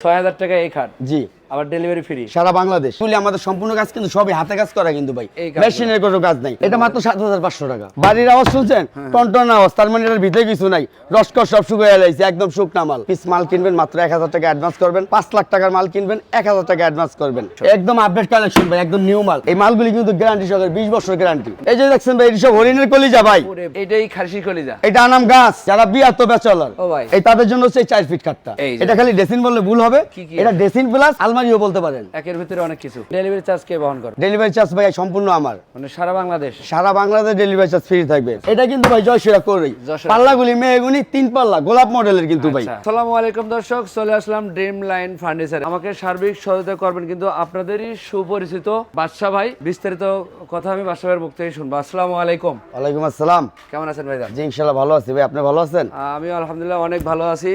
ছয় হাজার টাকা এই খাট। জি। আবার ডেলিভারি ফ্রি সারা বাংলাদেশ। বলি আমাদের সম্পূর্ণ কাজ কিন্তু সবই হাতে কাজ করা কিন্তু ভাই। মেশিনের কোনো কাজ নাই। এটা মাত্র সাত হাজার পাঁচশো টাকা। বাড়ির আওয়াজ শুনছেন। টনটন আওয়াজ। তার মানে এটার ভিতরে কিছু নাই। সব শুকিয়ে লাইছে একদম শুকনা মাল। পিস মাল কিনবেন মাত্র এক হাজার টাকা অ্যাডভান্স করবেন। পাঁচ লাখ টাকার মাল কিনবেন এক হাজার টাকা অ্যাডভান্স করবেন। একদম আপডেট কালেকশন ভাই একদম নিউ মাল। এই মালগুলি কিন্তু গ্যারান্টি সহকারে বিশ বছর গ্যারান্টি এই যে দেখছেন ভাই এটি সব হরিণের কলিজা ভাই। এটাই খাসি কলিজা। এটা নাম গাছ যারা বেচলার ও ভাই। এই তাদের জন্য চার ফিট যে। এটা খালি ডেসিন বললে ভুল হবে? এটা ডেসিন প্লাস আলমারিও বলতে পারেন। একের ভিতরে অনেক কিছু। ডেলিভারি চার্জ কে বহন করে? ডেলিভারি চার্জ ভাই সম্পূর্ণ আমার। মানে সারা বাংলাদেশ? সারা বাংলাদেশ ডেলিভারি চার্জ ফ্রি থাকবে। এটা কিন্তু ভাই জয়সিরা করেই যশোরে। পাল্লাগুলি মেয়েগুনি তিন পাল্লা গোলাপ মডেলের কিন্তু ভাই। আচ্ছা। আসসালামু আলাইকুম দর্শক চলে আসলাম ড্রিম লাইন ফার্নিচার আমাকে সার্বিক সহায়তা করবেন কিন্তু আপনাদেরই সুপরিচিত বাদশা ভাই। বিস্তারিত কথা আমি বাদশা ভাইয়ের মুখ থেকে শুনব। আসসালামু আলাইকুম। ওয়ালাইকুম আসসালাম। কেমন আছেন ভাইজান? জি ইনশাল্লাহ ভালো আছি। ভাই আপনি ভালো আছেন? আমি আলহামদুলিল্লাহ অনেক ভালো আছি।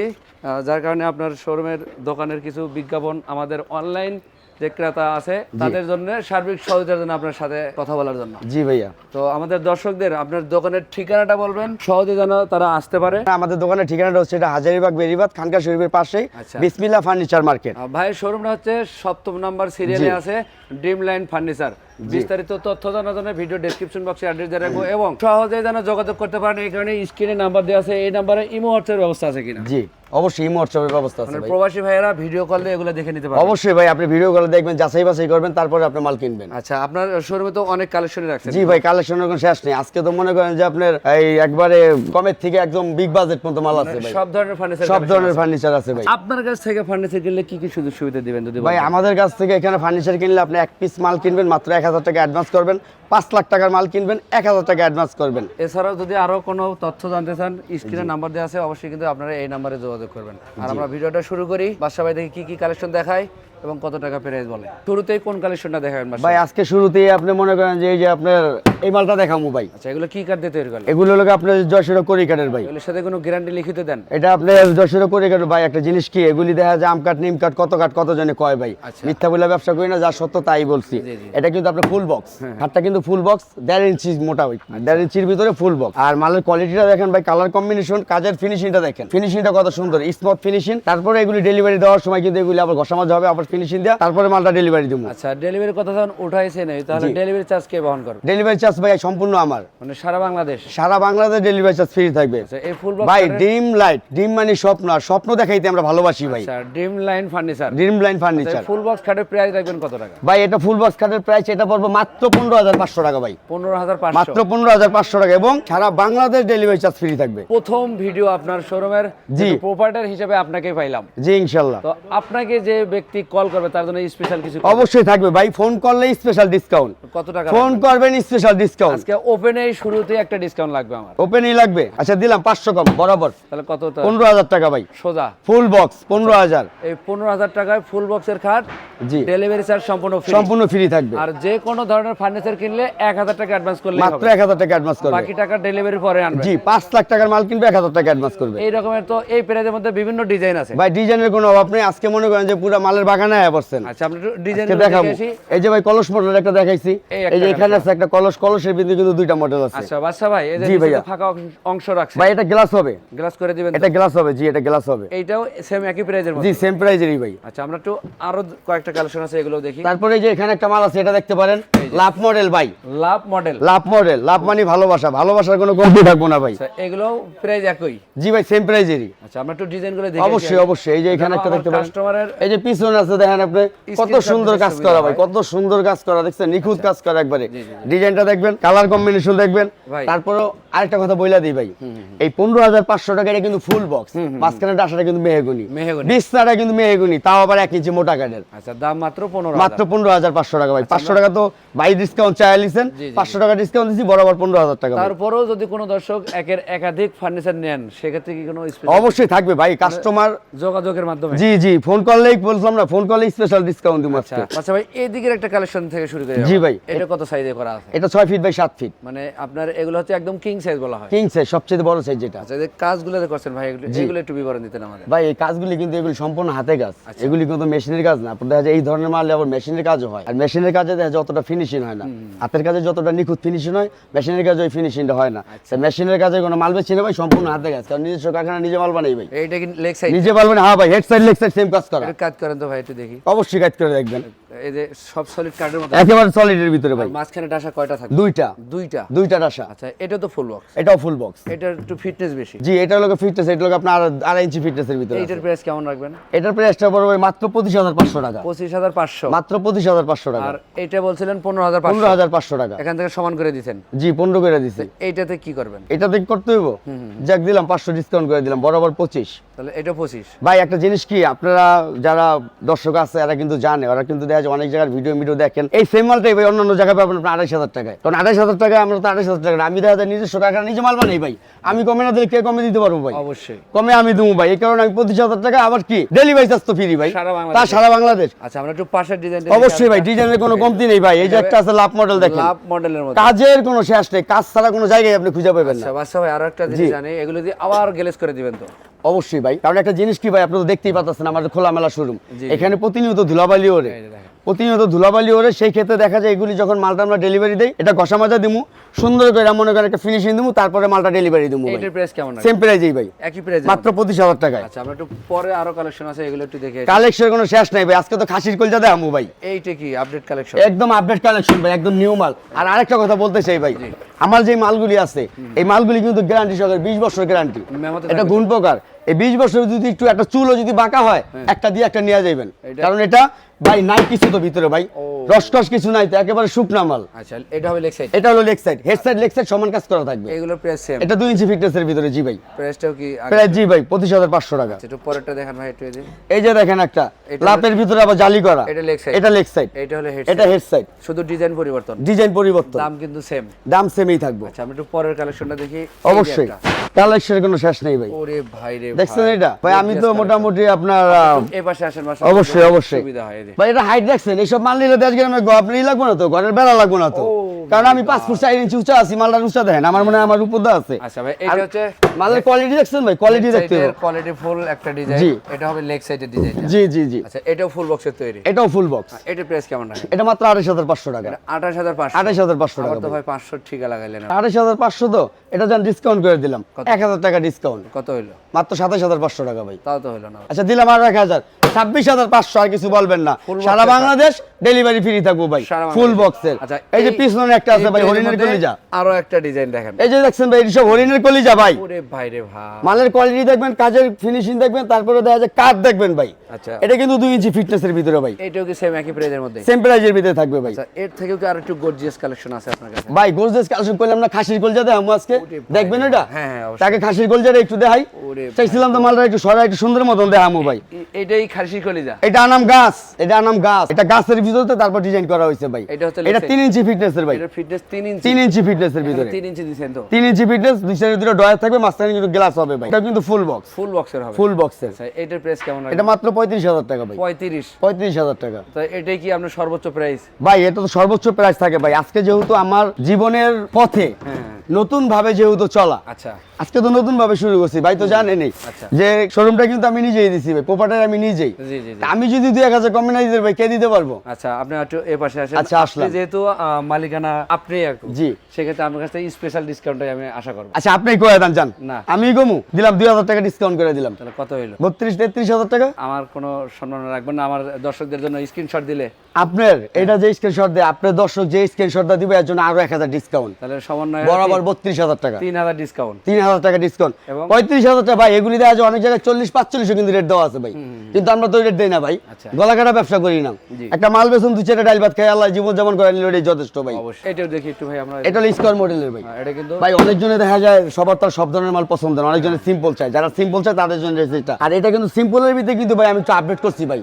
যার কারণে আপনার শোরুমের দোকানের কিছু বিজ্ঞাপন আমাদের অনলাইন যে ক্রেতা আছে তাদের জন্য সার্বিক সহযোগিতার জন্য আপনার সাথে কথা বলার জন্য। জি ভাইয়া। তো আমাদের দর্শকদের আপনার দোকানের ঠিকানাটা বলবেন সহজে যেন তারা আসতে পারে। আমাদের দোকানের ঠিকানাটা হচ্ছে এটা হাজারিবাগ বেরিবাদ খানকা শরীফের পাশেই আচ্ছা। বিসমিল্লা ফার্নিচার মার্কেট। ভাই শোরুমটা হচ্ছে সপ্তম নাম্বার সিরিয়ালে আছে ড্রিম লাইন ফার্নিচার বিস্তারিত তথ্য জানার জন্য ভিডিও ডেসক্রিপশন বক্সে অ্যাড্রেস দিয়ে রাখব এবং সহজে যেন যোগাযোগ করতে পারেন এই কারণে স্ক্রিনে নাম্বার দেওয়া আছে এই নাম্বারে ইমো হোয়াটসঅ্যাপ ব্যবস্থা আছে কিনা? জি অবশ্যই ইমো হোয়াটসঅ্যাপের ব্যবস্থা আছে মানে প্রবাসী ভাইয়েরা ভিডিও কল এগুলো দেখে নিতে পারবেন। অবশ্যই ভাই আপনি ভিডিও করে দেখবেন যাচাই বাছাই করবেন তারপরে আপনি মাল কিনবেন। আচ্ছা আপনার শোরুমে তো অনেক কালেকশন রাখছেন। জি ভাই কালেকশনের কোনো শেষ নেই। আজকে তো মনে করেন যে আপনার এই একবারে কমের থেকে একদম বিগ বাজেট পর্যন্ত মাল আছে ভাই। সব ধরনের ফার্নিচার সব ধরনের ফার্নিচার আছে ভাই। আপনার কাছ থেকে ফার্নিচার কিনলে কি কি সুযোগ সুবিধা দিবেন যদি ভাই আমাদের কাছ থেকে এখানে ফার্নিচার কিনলে আপনি এক পিস মাল কিনবেন মাত্র এক হাজার টাকা অ্যাডভান্স করবেন। পাঁচ লাখ টাকার মাল কিনবেন এক হাজার টাকা অ্যাডভান্স করবেন। এছাড়াও যদি আরও কোনো তথ্য জানতে চান স্ক্রিনে নাম্বার দেওয়া আছে অবশ্যই কিন্তু আপনারা এই নাম্বারে যোগাযোগ করবেন। আর আমরা ভিডিওটা শুরু করি বাদশা ভাই দেখি কি কি কালেকশন দেখায় এবং কত টাকা প্রাইস বলে। শুরুতেই কোন কালেকশনটা দেখাবেন ভাই আজকে শুরুতেই আপনি মনে করেন যে এই যে আপনার এই মালটা দেখামু ভাই। আচ্ছা এগুলো কি কাঠ দিয়ে তৈরি করলেন? এগুলো হলো আপনার যশোর করি কাঠের ভাই। এগুলোর সাথে কোনো গ্যারান্টি লিখিত দেন? এটা আপনার যশোর করি কাঠের ভাই একটা জিনিস কি এগুলি দেখা যায় আম কাঠ নিম কাঠ কত কাঠ কত জনে কয় ভাই। আচ্ছা। মিথ্যা বলে ব্যবসা করি না যা সত্য তাই বলছি। এটা কিন্তু আপনার ফুল বক্স খাটটা কিন্তু ফুল বক্স দেড় ইঞ্চি মোটা ওই আচ্ছা। দেড় ইঞ্চির ভিতরে ফুল বক্স আর মালের কোয়ালিটিটা দেখেন ভাই কালার কম্বিনেশন কাজের ফিনিশিংটা দেখেন। ফিনিশিংটা কত সুন্দর স্মুথ ফিনিশিং তারপরে এগুলি ডেলিভারি দেওয়ার সময় কিন্তু এগুলি আবার ঘষা মাজা হবে আবার ফিনিশিং দেওয়া তারপরে মালটা ডেলিভারি দেবো। আচ্ছা ডেলিভারির কথা যখন উঠাইছে নেই তাহলে ডেলিভারি চার্জ কে বহন করবে? ডেলিভারি চার্জ ভাই সম্পূর্ণ আমার। মানে সারা বাংলাদেশ? সারা বাংলাদেশ ডেলিভারি চার্জ ফ্রি থাকবে। আচ্ছা এই ফুল বক্স ভাই ডিম লাইট ডিম মানে স্বপ্ন আর স্বপ্ন দেখাইতে আমরা ভালোবাসি ভাই। Dream line furniture dream line furniture full box খাটের প্রাইস রাখবেন কত টাকা? ভাই এটা ফুল বক্স কাঠের প্রাইস এটা পড়বে মাত্র পনেরো হাজার পাঁচশো টাকা ভাই। পনেরো হাজার মাত্র পনেরো হাজার পাঁচশো টাকা এবং সারা বাংলাদেশ ডেলিভারি চার্জ ফ্রি থাকবে। প্রথম ভিডিও আপনার শোরুমের জি। প্রোপাইটার হিসেবে আপনাকে পাইলাম। জি ইনশাল্লাহ। তো আপনাকে যে ব্যক্তি কল করবে তার জন্য স্পেশাল কিছু অবশ্যই থাকবে ভাই ফোন করলে স্পেশাল ডিসকাউন্ট কত টাকা ফোন করবেন স্পেশাল ডিসকাউন্ট আজকে ওপেনে শুরুতে একটা ডিসকাউন্ট লাগবে আমার। ওপেনই লাগবে। আচ্ছা দিলাম পাঁচশো কম বরাবর। তাহলে কত পনেরো হাজার টাকা ভাই। সোজা। ফুল বক্স পনেরো হাজার। এই পনেরো হাজার টাকায় ফুল বক্সের খাট জি। ডেলিভারি চার্জ সম্পূর্ণ free। সম্পূর্ণ ফ্রি থাকবে। আর যে কোনো ধরনের ফার্নিচার কিনলে এক হাজার টাকা অ্যাডভান্স করলে মাত্র এক হাজার টাকা অ্যাডভান্স করবে। বাকি টাকা ডেলিভারি পরে আনবে। জি পাঁচ লাখ টাকার মাল কিনবে এক হাজার টাকা অ্যাডভান্স করবে। এই রকমের তো এই প্রাইজের মধ্যে বিভিন্ন ডিজাইন আছে। ভাই ডিজাইনের কোনো অভাব নেই। আজকে মনে করেন যে পুরো মালের বাগানে আয়া পড়ছেন। আচ্ছা আপনি ডিজাইন দেখাবো। এই যে ভাই কলস মডেল একটা দেখাইছি। এই যে এখানে আছে একটা কলস। কলসের ভিতরে কিন্তু দুইটা মডেল আছে। আচ্ছা বাদশা ভাই এই যে ফাঁকা অংশ রাখছে। ভাই এটা গ্লাস হবে। গ্লাস করে দিবেন? এটা গ্লাস হবে জি এটা গ্লাস হবে। এইটাও সেম একই প্রাইজের জি সেম প্রাইজেরই ভাই। আচ্ছা আমরা একটু আরও কয়েকটা কালেকশন আছে এগুলো দেখি। তারপরে যে এখানে একটা মাল আছে এটা দেখতে পারেন। লাভ মডেল ভাই। লাভ মডেল। লাভ মডেল লাভ মানে ভালোবাসা ভালোবাসার কোনো কমতি থাকব না ভাই। আচ্ছা এগুলো প্রাইস একই? জি ভাই সেম প্রাইজেরই আচ্ছা আমরা একটু ডিজাইনগুলো দেখি অবশ্যই অবশ্যই এই যে এখানে একটা দেখতে পারেন। কাস্টমারের এই যে পিছনে আছে দেখেন আপনি কত সুন্দর কাজ করা ভাই কত সুন্দর কাজ করা দেখছেন? নিখুঁত কাজ করা একবারে। ডিজাইনটা দেখবেন কালার কম্বিনেশন দেখবেন। ভাই। আরেকটা কথা বইলা দিই ভাই। এই পনেরো হাজার পাঁচশো টাকা এটা কিন্তু ফুল বক্স মাঝখানে ডাসাটা কিন্তু মেহেগুনি। মেহগনি। বিছনাটা কিন্তু মেহেগুনি তাও আবার এক ইঞ্চি মোটা কাঠের। আচ্ছা দাম মাত্র পনেরো মাত্র পনেরো হাজার পাঁচশো টাকা ভাই। পাঁচশো টাকা তো ভাই ডিসকাউন্ট চাই জি, পাঁচশো টাকা ডিসকাউন্ট দিচ্ছি বরাবর পনেরো হাজার টাকা। তারপরেও যদি কোনো দর্শক একের একাধিক ফার্নিচার নেন সেক্ষেত্রে কি কোনো special অবশ্যই থাকবে ভাই কাস্টমার যোগাযোগের মাধ্যমে? জি জি ফোন করলেই বলছিলাম না ফোন করলেই স্পেশাল ডিসকাউন্ট দিব আচ্ছা আজকে। আচ্ছা ভাই এই দিকের একটা কালেকশন থেকে শুরু করি জি ভাই। এটা কত সাইজে করা আছে? এটা ছয় ফিট বাই সাত ফিট মানে আপনার এগুলো হচ্ছে একদম কিং সাইজ বলা হয়। কিং সাইজ সবচেয়ে বড় সাইজ যেটা। আচ্ছা এই কাজগুলো করছেন ভাই এগুলো এগুলো একটু বিবরণ দিতেন আমাদের। ভাই এই কাজগুলি কিন্তু এগুলি সম্পূর্ণ হাতে কাজ। আচ্ছা। এগুলি কিন্তু মেশিনের কাজ না আপনার দেখা এই ধরনের মাল আবার মেশিনের কাজও হয়। আর মেশিনের কাজে দেখা যায় অতটা ফিনিশ ফিনিশিং হয় না। হাতের কাজে যতটা নিখুঁত ফিনিশিং হয় মেশিনের কাজে ওই ফিনিশিংটা হয় না। আচ্ছা। মেশিনের কাজে কোনো মাল বেশি না ভাই সম্পূর্ণ হাতে কাজ। কারণ নিজস্ব কারখানা নিজে মাল বানাই ভাই। এইটা কি লেগ সাইড নিজে মাল বানাই হ্যাঁ ভাই head side leg side same কাজ করা। কাজ করেন তো ভাই একটু দেখি। অবশ্যই কাজ করে দেখবেন এই যে সব সলিড কার্ডের মতো একেবারে সলিডের ভিতরে ভাই। মাঝখানে ডাসা কয়টা থাকবে? দুইটা। দুইটা? দুইটা রাশা আচ্ছা এটা তো ফুল বক্স এটাও ফুল বক্স এটা একটু ফিটনেস বেশি? জি এটা হলো ফিটনেস এটা হলো আপনার আড়া- আড়াই ইঞ্চি ফিটনেসের ভিতরে এইটার আছে। প্রাইস কেমন রাখবেন? এটার প্রাইসটা পড়বে মাত্র পঁচিশ হাজার পাঁচশো টাকা। পঁচিশ হাজার পাঁচশো। মাত্র পঁচিশ হাজার পাঁচশো টাকা। আর এটা বলছিলেন পনেরো পনেরো হাজার পাঁচশো। টাকা। এখান থেকে সমান করে দিচ্ছেন জি পনেরো করে দিছি। এইটাতে কি করবেন? এটা করতে হইব। যাক দিলাম পাঁচশো ডিসকাউন্ট করে দিলাম বরাবর পঁচিশ। তাহলে এটা পঁচিশ। ভাই একটা জিনিস কি আপনারা যারা দর্শক আছে এরা কিন্তু জানে ওরা কিন্তু দেখা যায় অনেক জায়গার ভিডিও ভিডিও দেখেন। এই সেম মালটাই ভাই অন্যান্য জায়গায় পাবেন আপনার আড়াইশ হাজার টাকায়। কারণ আড়াইশ হাজার টাকায় আমরা তো আড়াইশ হাজার টাকা আমি দেখা যায় নিজস্ব টাকা নিজে মাল বানাই ভাই। আমি কমে না দিলে কে কমে দিতে পারব ভাই? অবশ্যই। কমে আমি দেবো ভাই। এই কারণে আমি পঁচিশ হাজার টাকা আবার কি ডেলিভারি চার্জ তো ফ্রি ভাই। সারা তা সারা বাংলাদেশ। আচ্ছা আমরা একটু পাশের ডিজাইন অবশ্যই ভাই ডিজাইনের কোনো কমতি নেই ভাই। এই যে আছে লাভ মডেল দেখেন। লাভ মডেলের মধ্যে। কাজের কোনো শেষ নেই কাজ ছাড়া কোনো জায়গায় আপনি খুঁজে পাবেন না। আচ্ছা ভাই আরও একটা জিনিস জানি এগুলো দিয়ে আবার গ্যালেজ করে দিবেন তো? অবশ্যই ভাই কারণ একটা জিনিস কি ভাই আপনি তো দেখতেই পাচ্ছেন আমাদের খোলামেলা শোরুম। এখানে প্রতিনিয়ত ধুলাবালি ওরে। প্রতিনিয়ত ধুলাবালি ওরে সেই ক্ষেত্রে দেখা যায় এগুলি যখন মালটা আমরা ডেলিভারি দেই এটা ঘষা মাজা দিমু সুন্দর করে মনে করেন একটা ফিনিশিং দিমু তারপরে মালটা ডেলিভারি দিমু ভাই। এইটার প্রাইস কেমন সেম প্রাইজেই ভাই। একই প্রাইস মাত্র পঁচিশ হাজার টাকায়। আচ্ছা আমরা একটু পরে আরও কালেকশন আছে এগুলো একটু দেখে আসি। কালেকশনের কোনো শেষ নাই ভাই আজকে তো খাসির কলজা দেয় আমু ভাই। এইটা কি আপডেট কালেকশন একদম আপডেট কালেকশন ভাই একদম নিউ মাল। আর আরেকটা কথা বলতে চাই ভাই আমার যে মালগুলি আছে এই মালগুলি কিন্তু গ্যারান্টি সহকারে বিশ বছর গ্যারান্টি এটা গুণ প্রকার। এই বিশ বছর যদি একটু একটা চুলও যদি বাঁকা হয় একটা দিয়ে একটা নিয়ে যাইবেন। এটা- কারণ এটা ভাই নাই কিছু তো ভিতরে ভাই। রসকস কিছু নাই তো একেবারে শুকনা মাল। আচ্ছা এটা হবে লেগ সাইড এটা হলো leg side head side leg side সমান কাজ করা থাকবে। এগুলোর প্রাইস সেম এটা দুই ইঞ্চি ফিটনেসের ভিতরে জি ভাই প্রাইসটাও কি প্রায় জি ভাই পঁচিশ হাজার পাঁচশো টাকা। আচ্ছা, একটু পরেরটা দেখেন ভাই একটু এই যে। দেখেন একটা লাপের ভিতরে আবার জালি করা। এটা এটা এইটা হলো এটা শুধু ডিজাইন পরিবর্তন। ডিজাইন পরিবর্তন। দাম কিন্তু সেম দাম সেমই থাকবে। আচ্ছা আমরা একটু পরের কালেকশনটা দেখি। অবশ্যই। কালেকশনের কোনো শেষ নেই ভাই। ওরে ভাই রে দেখছেন এটা? ভাই আমি তো মোটামুটি আপনার এই পাশে আসেন অবশ্যই অবশ্যই সুবিধা হয় ভাই এটা হাইট দেখছেন? এইসব মাল নিলে দেশ গ্রামে ই লাগবে না তো? ঘরের বেড়া লাগবে না তো? কারণ আমি পাঁচ ফুট চার ইঞ্চি উঁচা আছি মালটা উঁচা দেখেন আমার মনে হয় আমার উপর আছে। আচ্ছা ভাই এটা হচ্ছে মালের কোয়ালিটি দেখছেন ভাই? কোয়ালিটি দেখতে হবে। কোয়ালিটি ফুল একটা ডিজাইন জি। এটা হবে লেগ সাইডের ডিজাইন জি জি জি। আচ্ছা এটাও ফুল বক্সের তৈরি। এটাও ফুল বক্স এটা প্রাইস কেমন রাখেন? এটা মাত্র আড়াইশ হাজার পাঁচশো টাকা। আঠাশ হাজার পাঁচশো। আড়াইশ হাজার পাঁচশো আমার টাকা তো ভাই। ভাই পাঁচশো ঠিকা লাগাইলেন। আপনি। আড়াইশ হাজার পাঁচশো তো? এটা যেন ডিসকাউন্ট করে দিলাম। এক হাজার টাকা ডিসকাউন্ট কত হইল? মাত্র সাতাশ হাজার পাঁচশো টাকা ভাই। তাও তো হইল না। আচ্ছা দিলাম আরও এক হাজার। ছাব্বিশ হাজার পাঁচশো আর কিছু বলবেন না। সারা বাংলাদেশ ডেলিভারি ফ্রি থাকব ভাই। ফুল বক্সের এই যে পিছনে একটা আছে ভাই হরিণের কলিজা। আরও একটা ডিজাইন দেখেন। এই যে দেখছেন ভাই সব হরিণের কলিজা ভাই। ওরে ভাই রে ভাই। মালের কোয়ালিটি দেখবেন কাজের ফিনিশিং দেখবেন তারপরে দেখা যায় কাঠ দেখবেন ভাই। আচ্ছা। এটা কিন্তু দুই ইঞ্চি ফিটনেসের ভিতরে ভাই। এটাও কি সেম একই প্রাইজের মধ্যে? সেম প্রাইজের ভিতরে থাকবে ভাই। আচ্ছা এর থেকেও কি আর একটু গর্জিয়াস কালেকশন আছে আপনার কাছে? ভাই গোজদেস কালেকশন করলাম না খাসির কলজা আজকে। দেখবেন। এটা? হ্যাঁ, হ্যাঁ, তাকে খাসির কলজাটা একটু দেখাই। চাইছিলাম তো মালটা একটু সরা একটু সুন্দর মতন দেখামু ভাই। এটাই খাসি কলিজা। এটা আনাম গাছ এটা আনাম গাছ। এটা গাছের ভিতরে তারপর ডিজাইন করা হয়েছে ভাই। এটা হচ্ছে এটা leg তিন ইঞ্চি ফিটনেসের ভাই। এটার ফিটনেস তিন ইঞ্চি। তিন ইঞ্চি ফিটনেসের ভিতরে। তিন ইঞ্চি দিচ্ছেন তো। তিন ইঞ্চি ফিটনেস দুই সাইডে দুটো ডয়ার থাকবে মাঝখানে কিন্তু গ্লাস হবে ভাই। এটা কিন্তু ফুল বক্স ফুল বক্সের হবে। ফুল বক্সের আচ্ছা এটার প্রাইস কেমন এটা মাত্র পঁয়ত্রিশ হাজার টাকা ভাই। পঁয়ত্রিশ। পঁয়ত্রিশ হাজার টাকা। তো এটাই কি আপনার সর্বোচ্চ প্রাইস ভাই এটা তো সর্বোচ্চ প্রাইস থাকে ভাই। আজকে যেহেতু আমার জীবনের পথে হ্যাঁ নতুন ভাবে যেহেতু চলা। আচ্ছা। আজকে তো নতুন ভাবে শুরু করছি ভাই তো জানেনই আচ্ছা। যে শোরুমটা কিন্তু আমি নিজেই দিছি ভাই আমি নিজেই। আমি যদি দুই এক হাজার কমে না দিতে ভাই কে দিতে পারব? আচ্ছা আপনি একটু এ পাশে আসেন। আচ্ছা, আসলাম। যেহেতু মালিকানা আপনি জি। সেক্ষেত্রে আপনার কাছ থেকে স্পেশাল ডিসকাউন্টটাই আমি আশা করব। আচ্ছা আপনি দেন যান। না। আমি গমু দিলাম দুই হাজার টাকা ডিসকাউন্ট করে দিলাম। তাহলে কত হইল? বত্রিশ তেত্রিশ হাজার টাকা? আমার কোনো সম্মান রাখবেন না আমার দর্শকদের জন্য স্ক্রিনশট দিলে। আপনার এটা যে স্ক্রিনশট দেয় আপনার দর্শক যে স্ক্রিনশটটা দিবে এর জন্য আরও এক হাজার ডিসকাউন্ট তাহলে সমন্বয় বরাবর বত্রিশ হাজার টাকা। তিন হাজার ডিসকাউন্ট তিন হাজার টাকা ডিসকাউন্ট পঁয়ত্রিশ হাজার টাকা ভাই এগুলি দেওয়া যায় অনেক জায়গায় চল্লিশ পাঁচচল্লিশও কিন্তু রেট দেওয়া আছে ভাই। কিন্তু আমরা তো রেট দেই না ভাই। আচ্ছা। গলা কাটা ব্যবসা করি না। একটা মাল বেসন চারটা ডাইল ভাত খাই আল্লাহ জীবন যেমন করে নিল এটাই যথেষ্ট ভাই। এটাও দেখি একটু ভাই আমরা এটা হলো স্কোয়ার মডেলের ভাই। হ্যাঁ, এটা কিন্তু ভাই অনেকজনে দেখা যায় সবার তার সব ধরনের মাল পছন্দ না অনেকজনে সিম্পল চায়। যারা সিম্পল চায় তাদের জন্য এটা। আর এটা কিন্তু সিম্পলের ভিতরে কিন্তু ভাই আমি একটু আপডেট করছি ভাই।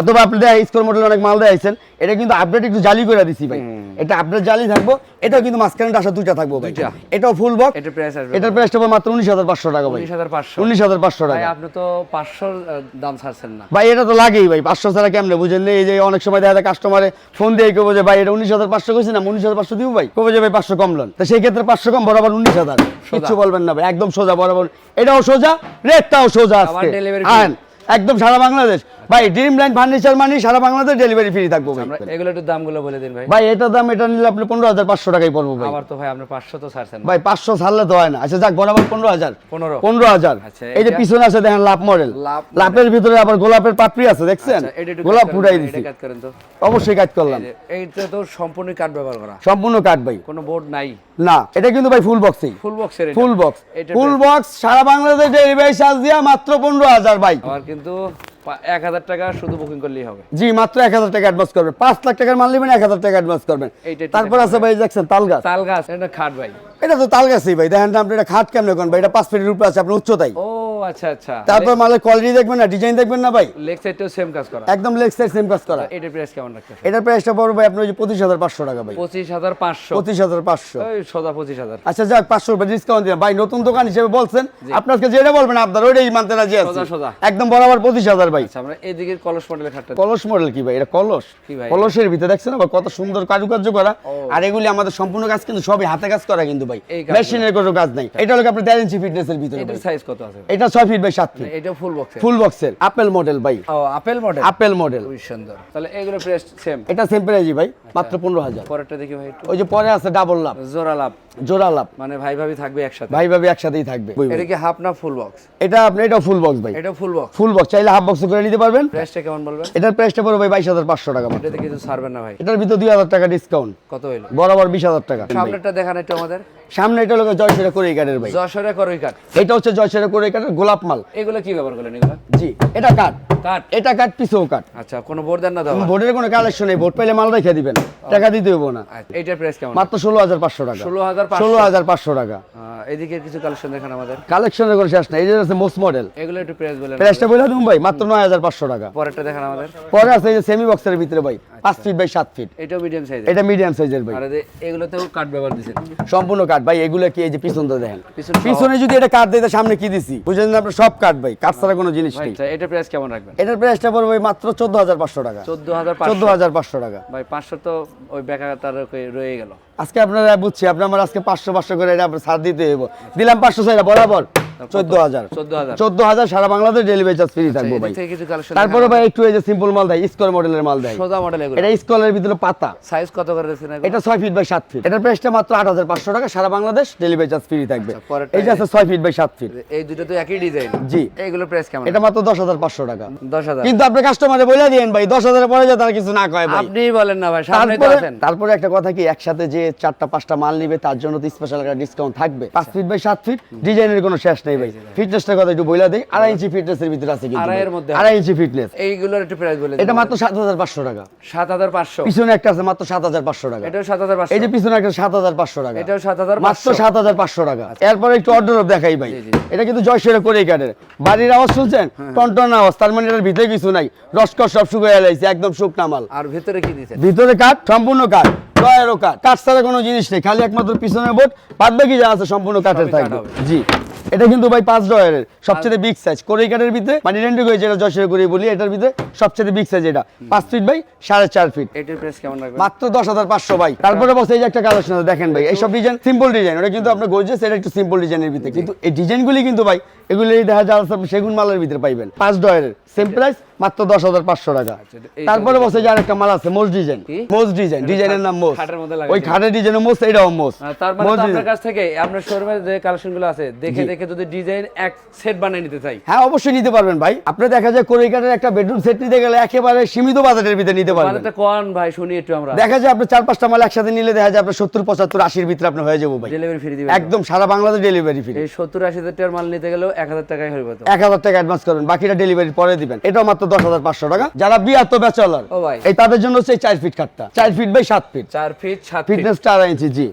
অথবা আপনি দেখা স্কোয়ার মডেল অনেক মাল দেখাইছেন এটা কিন্তু আপডেট একটু জালি করে দিছি ভাই। এটা আপডেট জালি থাকব এটাও কিন্তু মাঝখানে আসা দুইটা থাকব ভাই। এটাও ফুল বক্স এটার প্রাইস আসবে এটার প্রাইসটা মাত্র উনিশ হাজার পাঁচশো টাকা ভাই। উনিশ হাজার পাঁচশো। উনিশ হাজার পাঁচশো ভাই আপনি তো পাঁচশোর আহ, দাম ছাড়ছেন না। ভাই এটা তো লাগেই ভাই পাঁচশো ছাড়া কেমনে বুঝেন? এই যে অনেক সময় দেখা যায় কাস্টমারে ফোন দিয়ে যে ভাই এটা কইছি না দিব ভাই। যে ভাই কম লন। তো সেই ক্ষেত্রে পাঁচশো কম বরাবর উনিশ হাজার। বলবেন না ভাই একদম সোজা বরাবর। এটাও সোজা রেটটাও সোজা আজকে। একদম সারা বাংলাদেশ। ভাই ড্রিম লাইন ফার্নিচার মানে সারা বাংলাদেশ ডেলিভারি ফ্রি থাকব ভাই। আমরা এগুলো একটু দামগুলো বলে দিন ভাই। ভাই এটার দাম এটা নিলে আপনি পনেরো হাজার পাঁচশো টাকাই পড়ব ভাই। আবার তো ভাই আপনি পাঁচশো তো ছাড়ছেন ভাই পাঁচশো ছাড়লে তো হয় না। আচ্ছা যাক বরাবর পনেরো হাজার। পনেরো। পনেরো হাজার। আচ্ছা, এই যে এটা- পিছনে আছে দেখেন লাভ মডেল। লাভের ভিতরে আবার গোলাপের পাপড়ি আছে দেখছেন? আচ্ছা, এটা গোলাপ ফুটাই এটা দিছি। কাট করেন তো। অবশ্যই কাজ করলাম। এইটা তো সম্পূর্ণ কাঠ ব্যবহার করা। সম্পূর্ণ কাট ভাই। কোনো বোর্ড নাই। না এটা কিন্তু ভাই ফুল বক্সই ফুল বক্সের ফুল বক্স ফুল বক্স সারা বাংলাদেশে ডেলিভারি চার্জ দিয়া মাত্র পনেরো হাজার ভাই। আবার কিন্তু এক হাজার টাকা শুধু বুকিং করলেই হবে। জি মাত্র এক হাজার টাকা অ্যাডভান্স করবেন। পাঁচ লাখ টাকার মাল নেবেন এক হাজার টাকা অ্যাডভান্স করবেন। এইটা তারপর আছে ভাই দেখছেন তাল গাছ। তাল গাছ এটা খাট ভাই। এটা তো তাল গাছই ভাই দেখেন আপনি এটা খাট কেমন ভাই? এটা পাঁচ ফিটের উপরে আছে আপনার উচ্চতাই। ও আচ্ছা আচ্ছা। তারপর মালের কোয়ালিটি দেখবেন না ডিজাইন দেখবেন না ভাই? লেগ সাইডটাও সেম কাজ করা। একদম লেগ সাইড সেম কাজ করা। এটার প্রাইস কেমন রাখতে এটার প্রাইসটা পড়বে ভাই আপনার ওই যে পঁচিশ হাজার পাঁচশো টাকা ভাই। পঁচিশ হাজার পাঁচশো। পঁচিশ হাজার পাঁচশো। ওই সোজা পঁচিশ হাজার। আচ্ছা যাক পাঁচশো রুপিয়ে ডিসকাউন্ট দিলাম। ভাই নতুন দোকান হিসেবে বলছেন। আপনাকে যেটা বলবেন আপনার ওইটাই মানতে রাজি আছে। সোজা, সোজা। একদম বরাবর পঁচিশ হাজার ভাই। আচ্ছা আমরা এদিকে কলস মডেলের খাটটা কলস মডেল কি ভাই? এটা কলস। কি ভাই? কলসের ভিতরে দেখছেন আবার কত সুন্দর কারুকার্য করা। আর এগুলি আমাদের সম্পূর্ণ কাজ কিন্তু সবই হাতে কাজ করা কিন্তু ভাই। এই মেশিনের কোনো কাজ নাই। এটা হলো আপনার দেড় ইঞ্চি ফিটনেসের ভিতরে ভাই। সাইজ কত আছে? এটা ছয় ফিট বাই সাত ফিট এটা ফুল বক্সের ফুল বক্সের আপেল মডেল ভাই। ও আপেল মডেল আপেল মডেল খুব সুন্দর। তাহলে এগুলো প্রাইস সেম এটা সেম প্রাইজই ভাই মাত্র পনেরো হাজার। পরেরটা দেখি ভাই ওই যে পরে আছে ডাবল লাভ জোড়া লাভ জোড়া লাভ মানে ভাই ভাবি থাকবে একসাথে। ভাই ভাবি একসাথেই থাকবে। এটা কি হাফ না ফুল বক্স এটা আপনি এটা ফুল বক্স ভাই। এটা ফুল বক্স ফুল বক্স চাইলে হাফ বক্স করে নিতে পারবেন। প্রাইসটা কেমন বলবেন? এটার প্রাইসটা পড়বে ভাই বাইশ হাজার পাঁচশো টাকা মাত্র। এটাতে কিছু ছাড়বেন না ভাই। এটার ভিতরে দুই হাজার টাকা ডিসকাউন্ট কত হইল? বরাবর বিশ হাজার টাকা। সামনেরটা দেখান একটু আমাদের। সামনে এটা হলো জয়সেরা করে কাঠের ভাই। যশোরে করই কাঠ এটা হচ্ছে জয়সেরা করে কাঠের গোলাপ মাল। এগুলো কি ব্যবহার করলেন এগুলো? জি এটা কাঠ। কাঠ এটা কাট পিছেও কাট আচ্ছা কোনো বোর্ড দেন না দাদা? কোনো কালেকশন নেই পাইলে মাল রেখে দিবেন টাকা দিতে হব না। এইটার প্রাইস কেমন? মাত্র ষোলো হাজার পাঁচশো টাকা। ষোলো হাজার ষোলো হাজার পাঁচশো টাকা। এদিকে কিছু কালেকশন দেখেন আমাদের। কালেকশনের কোনো শেষ নাই এই যে আছে মোস্ট মডেল এগুলো একটু প্রাইস বলেন প্রাইসটা বলে দিন ভাই মাত্র নয় হাজার পাঁচশো টাকা। পরেরটা দেখেন আমাদের। পরে আছে এই যে সেমি বক্সের ভিতরে ভাই। পাঁচ ফিট বাই সাত ফিট এটা মিডিয়াম সাইজ এটা মিডিয়াম সাইজের ভাই। আর এগুলোতেও কাট ব্যবহার দিয়েছেন সম্পূর্ণ কাট ভাই এগুলো কি এই যে পিছনটা দেখেন? পিছন যদি এটা কাট দেয় সামনে কি দিছি? বুঝেন না আপনারা সব কাট ভাই কাট ছাড়া কোনো জিনিস নেই। আচ্ছা এটা প্রাইস কেমন রাখবেন? এটার প্রাইসটা পড়বে মাত্র চোদ্দ হাজার পাঁচশো টাকা। চোদ্দ হাজার চোদ্দ পাঁচশো হাজার পাঁচশো টাকা। ভাই পাঁচশো তো ওই বেকারতার রয়ে গেল। আজকে আপনারা বুঝছি আপনি আমার আজকে পাঁচশো পাঁচশো করে এটা আপনার ছাড় দিতে হইব। দিলাম পাঁচশো চাইরা বরাবর। চোদ্দ হাজার। চোদ্দ হাজার। সারা বাংলাদেশ ডেলিভারি চার্জ ফ্রি থাকব ভাই। তারপরে ভাই একটু এই যে সিম্পল মাল দেয় স্কোয়ার মডেলের মাল দেয়। সোজা মডেল এটা স্কোয়ারের ভিতরে পাতা। সাইজ কত করে এটা ছয় ফিট বাই সাত ফিট এটার প্রাইসটা মাত্র আট হাজার পাঁচশো টাকা সারা বাংলাদেশ ডেলিভারি চার্জ ফ্রি থাকবে। আচ্ছা, এই যে আছে ছয় ফিট বাই সাত ফিট এই দুটো তো একই ডিজাইন জি। এইগুলো প্রাইস কেমন? এটা মাত্র দশ হাজার পাঁচশো টাকা। দশ হাজার। কিন্তু আপনি কাস্টমারে বলে দিয়েন ভাই দশ হাজারের পরে যে তার কিছু না কয় ভাই। আপনি বলেন না ভাই সামনে তো আছেন। তারপরে একটা কথা কি একসাথে যে চারটা পাঁচটা মাল নিবে তার জন্য তো স্পেশাল একটা ডিসকাউন্ট থাকবে। পাঁচ ফিট বাই সাত ফিট ডিজাইনের কোনো শেষ নেই ভাই। ফিটনেসটার কথা একটু বইলা দেই আড়াই ইঞ্চি ফিটনেসের ভিতরে আছে কিন্তু আড়াইয়ের মধ্যে আড়াই ইঞ্চি ফিটনেস এইগুলোর একটু প্রাইস বলে এটা মাত্র সাত হাজার পাঁচশো টাকা। সাত হাজার পাঁচশো। পিছনে একটা আছে মাত্র সাত হাজার পাঁচশো টাকা। এটাও সাত হাজার পাঁচশো। এই যে পিছনে একটা সাত হাজার পাঁচশো টাকা। এটাও সাত হাজার মাত্র সাত হাজার পাঁচশো টাকা। এরপরে একটু অর্ডার দেখাই ভাই। এটা কিন্তু জয়সেরা করে কাঠের। বাড়ির আওয়াজ শুনছেন? টনটন আওয়াজ। তার মানে এটার ভিতরে কিছু নাই। রসকর সব শুকিয়ে লাইছে একদম শুকনা মাল। আর ভিতরে কি দিচ্ছেন ভিতরে কাঠ সম্পূর্ণ কাঠ ডয়ারও কাঠ। কাঠ ছাড়া কোনো জিনিস নেই খালি একমাত্র পিছনের বোর্ড বাদ বাকি যা আছে সম্পূর্ণ কাঠের থাকবে। জি এটা কিন্তু ভাই পাঁচ ডয়ারের সবচেয়ে বিগ সাইজ কোরেই কাঠের ভিতরে মানে রেন্ডি করে যেটা যশের করে বলি এটার ভিতরে সবচেয়ে বিগ সাইজ এটা। পাঁচ ফিট বাই সাড়ে চার ফিট এটার প্রাইস কেমন রাখবেন? মাত্র দশ হাজার পাঁচশো ভাই। তারপরে বসে এই যে একটা কালেকশন আছে দেখেন ভাই এইসব ডিজাইন সিম্পল ডিজাইন ওটা কিন্তু আপনার গোজেস এটা একটু সিম্পল ডিজাইনের ভিতরে। কিন্তু এই ডিজাইনগুলি কিন্তু ভাই এগুলি দেখা আপনি সেগুন মালের ভিতরে পাইবেন পাঁচ ডয়ারের সেম প্রাইস মাত্র দশ হাজার পাঁচশো টাকা। তারপরে বসে যে আরেকটা মাল আছে ডিজাইন? ডিজাইন ডিজাইনের নাম ওই খাটের এটাও মানে তো আপনার কাছ থেকে আপনার শোরুমে যে আছে দেখে দেখে যদি ডিজাইন এক সেট বানিয়ে নিতে চাই। হ্যাঁ অবশ্যই নিতে পারবেন ভাই। আপনি দেখা যায় কোরেই কাঠের একটা বেডরুম সেট নিতে গেলে একেবারে সীমিত বাজেটের ভিতরে নিতে পারবেন। কোন ভাই শুনি একটু আমরা। দেখা যায় আপনি চার পাঁচটা মাল একসাথে নিলে দেখা যায় আপনার সত্তর পঁচাত্তর আশির ভিতরে আপনি হয়ে যাব ভাই। ডেলিভারি ফ্রি দিবেন। একদম সারা বাংলাদেশ ডেলিভারি ফ্রি এই সত্তর আশি হাজার টাকার মাল নিতে গেলেও এক হাজার টাকায় যেত। এক হাজার টাকা অ্যাডভান্স করবেন বাকিটা ডেলিভারি পরে দিবেন। এটাও মাত্র দশ হাজার পাঁচশো টাকা। যারা বিয়াত ব্যাচলার এই তাদের জন্য হচ্ছে চার ফিট খাটটা। চার ফিট বাই সাত ফিট। চার ফিট সাত ফিটনেস চার ইঞ্চি জি।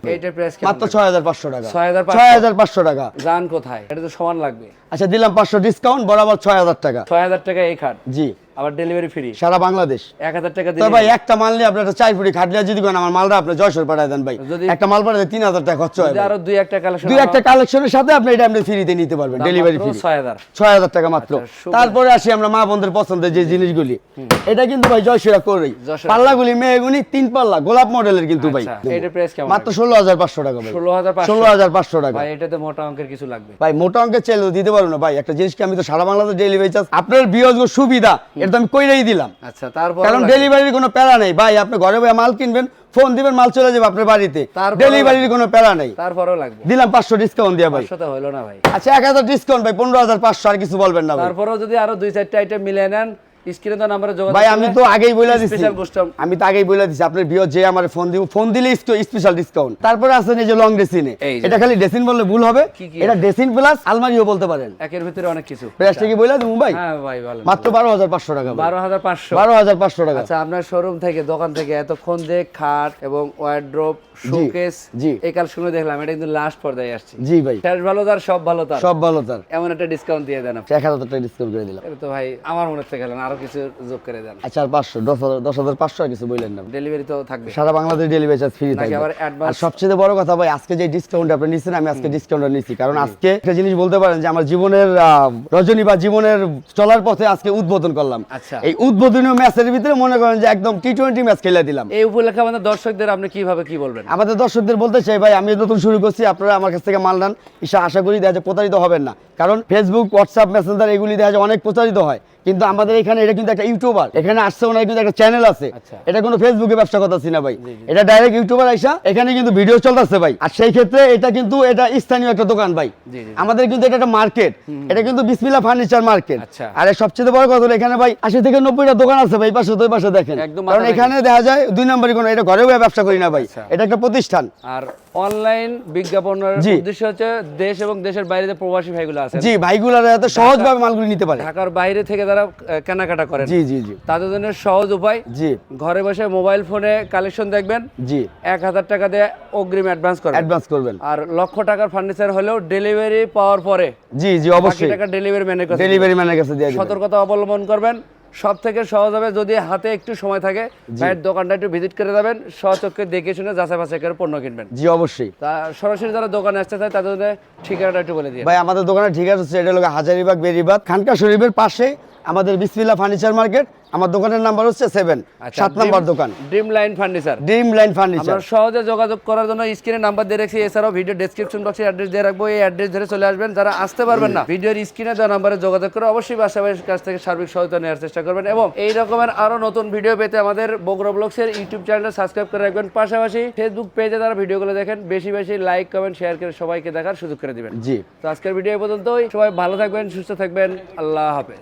মাত্র ছয় হাজার পাঁচশো টাকা। ছয় হাজার পাঁচশো। টাকা। যান কোথায়? এটা তো সমান লাগবে। আচ্ছা দিলাম পাঁচশো ডিসকাউন্ট বরাবর ছয় হাজার টাকা। ছয় হাজার টাকা এই খাট। জি। আবার ডেলিভারি ফ্রি সারা বাংলাদেশ। এক হাজার টাকা তো ভাই একটা মাল নিয়ে আপনার চার ফুটি খাটলিয়া যদি করেন আমার মালটা আপনি জয়সর পাঠায় দেন ভাই। যদি- একটা মাল পাঠাতে তিন হাজার টাকা খরচ হয় আরও দুই একটা কালেকশন দুই একটা কালেকশনের সাথে আপনি এটা আপনি ফ্রিতে নিতে পারবেন ডেলিভারি ফ্রি ছয় হাজার। ছয় হাজার টাকা মাত্র। আচ্ছা, তারপরে আসি আমরা মা বোনদের পছন্দের যে জিনিসগুলি। এটা কিন্তু ভাই জয়সিরা করেই। পাল্লাগুলি মেয়েগুনি তিন পাল্লা গোলাপ মডেলের কিন্তু ভাই। আচ্ছা, এটার প্রাইস কেমন? মাত্র ষোলো হাজার পাঁচশো টাকা ভাই। ষোলো হাজার ষোলো হাজার পাঁচশো টাকা। ভাই এটাতে মোটা অঙ্কের কিছু লাগবে। ভাই মোটা অঙ্কের চাইলেও দিতে পারব না। ভাই একটা জিনিসকে আমি তো সারা বাংলাদেশ ডেলিভারি চার্জ আপনার বিয়জ সুবিধা। এটা আমি কইরাই দিলাম। আচ্ছা তারপর কারণ ডেলিভারির কোনো প্যারা নেই। ভাই আপনি ঘরে বসে মাল কিনবেন ফোন দিবেন মাল চলে যাবে আপনার বাড়িতে। ডেলিভারির কোনো প্যারা নেই। তারপরেও লাগবে। দিলাম পাঁচশো ডিসকাউন্ট দিয়া ভাই। পাঁচশো তো হলো না ভাই। আচ্ছা এক হাজার ডিসকাউন্ট ভাই পনেরো হাজার পাঁচশো আর কিছু বলবেন না ভাই। তারপরেও যদি আরও দুই চারটে আইটেম মিলিয়ে নেন স্ক্রিনে তো নাম্বারে যোগাযোগ ভাই আমি তো আগেই বলে দিছি। স্পেশাল গোস্টম আমি তো আগেই বলে দিছি। আপনার বিয় যে আমার ফোন দিব। ফোন দিলে স্পেশাল ডিসকাউন্ট তারপরে আছে এই যে লং ডেসিনে এটা খালি ডেসিন বললে ভুল হবে। কি কি? এটা ডেসিন প্লাস আলমারিও বলতে পারেন। একের ভিতরে অনেক কিছু। প্রাইসটা কি বলে দেবো ভাই? হ্যাঁ ভাই ভালো। মাত্র টাকা টাকা। আচ্ছা আপনার শোরুম থেকে দোকান থেকে এতক্ষণ যে খাট এবং ওয়ার্ড্রোপ শোকেস জি। এই কালেকশনে দেখলাম। এটা কিন্তু লাস্ট পর্যায়ে আসছে। জি ভাই। শেষ ভালো তার সব ভালো তার। সব ভালো তার। এমন একটা ডিসকাউন্ট দিয়ে দেন আপনি। টাকা ডিসকাউন্ট করে দিলাম। এটা তো ভাই আমার মনে থেকে গেলেন আরও কিছু যোগ করে দেন। আচ্ছা আর পাঁচশো দশ হাজার দশ হাজার পাঁচশো আর কিছু বললেন না। ডেলিভারি তো থাকবে। সারা বাংলাদেশ ডেলিভারি চার্জ ফ্রি থাকবে। আর সবচেয়ে বড় কথা ভাই আজকে যে ডিসকাউন্ট আপনি নিচ্ছেন আমি আজকে ডিসকাউন্ট নিচ্ছি কারণ আজকে একটা জিনিস বলতে পারেন যে আমার জীবনের রজনী বা জীবনের চলার পথে আজকে উদ্বোধন করলাম। আচ্ছা। এই উদ্বোধনীয় ম্যাচের ভিতরে মনে করেন যে একদম টি টোয়েন্টি ম্যাচ খেলে দিলাম। এই উপলক্ষে আমাদের দর্শকদের আপনি কীভাবে কি বলবেন? আমাদের দর্শকদের বলতে চাই ভাই আমি নতুন শুরু করছি আপনারা আমার কাছ থেকে মাল নেন। ঈশা আশা করি দেখা যায় প্রতারিত হবেন না। কারণ ফেসবুক হোয়াটসঅ্যাপ মেসেঞ্জার এগুলি দেখা যায় অনেক প্রচারিত হয়। কিন্তু আমাদের এখানে এটা কিন্তু একটা ইউটিউবার। এখানে আসছে ওনার কিন্তু একটা চ্যানেল আছে। আচ্ছা। এটা কোনো ফেসবুকে ব্যবসা করতেছি না ভাই। এটা ডাইরেক্ট ইউটিউবার আইসা এখানে কিন্তু ভিডিও চলতেছে ভাই। আর সেই ক্ষেত্রে এটা কিন্তু এটা স্থানীয় একটা দোকান ভাই। আমাদের কিন্তু এটা একটা মার্কেট এটা কিন্তু বিসমিল্লা ফার্নিচার মার্কেট। আর সবচেয়ে বড় কথা হলো এখানে ভাই আশি থেকে নব্বইটা দোকান আছে ভাই পাশে তো পাশে দেখেন। কারণ এখানে দেখা যায় দুই নম্বরই কোনো এটা ঘরেও ব্যবসা করি না ভাই। আচ্ছা। এটা একটা প্রতিষ্ঠান। আর অনলাইন বিজ্ঞাপনের। উদ্দেশ্য হচ্ছে দেশ এবং দেশের বাইরে যে প্রবাসী ভাইগুলো আছে জি ভাইগুলারা যাতে সহজভাবে মালগুলি নিতে পারে। ঢাকার বাইরে থেকে যারা কেনাকাটা করেন। জি জি জি। তাদের জন্য সহজ উপায় জি। ঘরে বসে মোবাইল ফোনে কালেকশন দেখবেন জি। এক হাজার টাকা দিয়ে অগ্রিম অ্যাডভান্স করেন অ্যাডভান্স করবেন। আর লক্ষ টাকার ফার্নিচার হলেও ডেলিভারি পাওয়ার পরে জি জি অবশ্যই। টাকা ডেলিভারি ম্যানের কাছে ডেলিভারি ম্যানের কাছে দিয়ে সতর্কতা অবলম্বন করবেন। সব থেকে সহজ হবে যদি হাতে একটু সময় থাকে ভাইয়ের দোকানটা একটু ভিজিট করে যাবেন সচক্ষে দেখে শুনে যাচাই বাছাই করে পণ্য কিনবেন। জি অবশ্যই। তা সরাসরি যারা দোকানে আসতে চায় তাদের জন্য ঠিকানাটা একটু বলে দিয়ে ভাই আমাদের দোকানের ঠিক আছে এটা হলো হাজারিবাগ বেরিবাগ খানকা শরীফের পাশে আমাদের বিসমিল্লা ফার্নিচার মার্কেট আমার দোকানের নাম্বার হচ্ছে সেভেন সাত নাম্বার দোকান। Dream line furniture. Dream line furniture. সহজে যোগাযোগ করার জন্য স্ক্রিনে নাম্বার দিয়ে রাখছি এছাড়াও ভিডিও ডেসক্রিপশন বক্সে অ্যাড্রেস দিয়ে রাখব। এই অ্যাড্রেস ধরে চলে আসবেন যারা আসতে পারবেন না ভিডিওর স্ক্রিনে দেওয়া নাম্বারে যোগাযোগ করে অবশ্যই বাসাবাসীর কাছ থেকে সার্বিক সহায়তা নেওয়ার চেষ্টা করবেন এবং এই রকমের আরও নতুন ভিডিও পেতে আমাদের বগুড়া ব্লগসের ইউটিউব চ্যানেলটা সাবস্ক্রাইব করে রাখবেন। পাশাপাশি ফেসবুক পেজে তারা ভিডিওগুলো দেখেন বেশি বেশি লাইক কমেন্ট শেয়ার করে সবাইকে দেখার সুযোগ করে দিবেন। জি। তো আজকের ভিডিও পর্যন্তই। সবাই ভালো থাকবেন সুস্থ থাকবেন। আল্লাহ হাফেজ।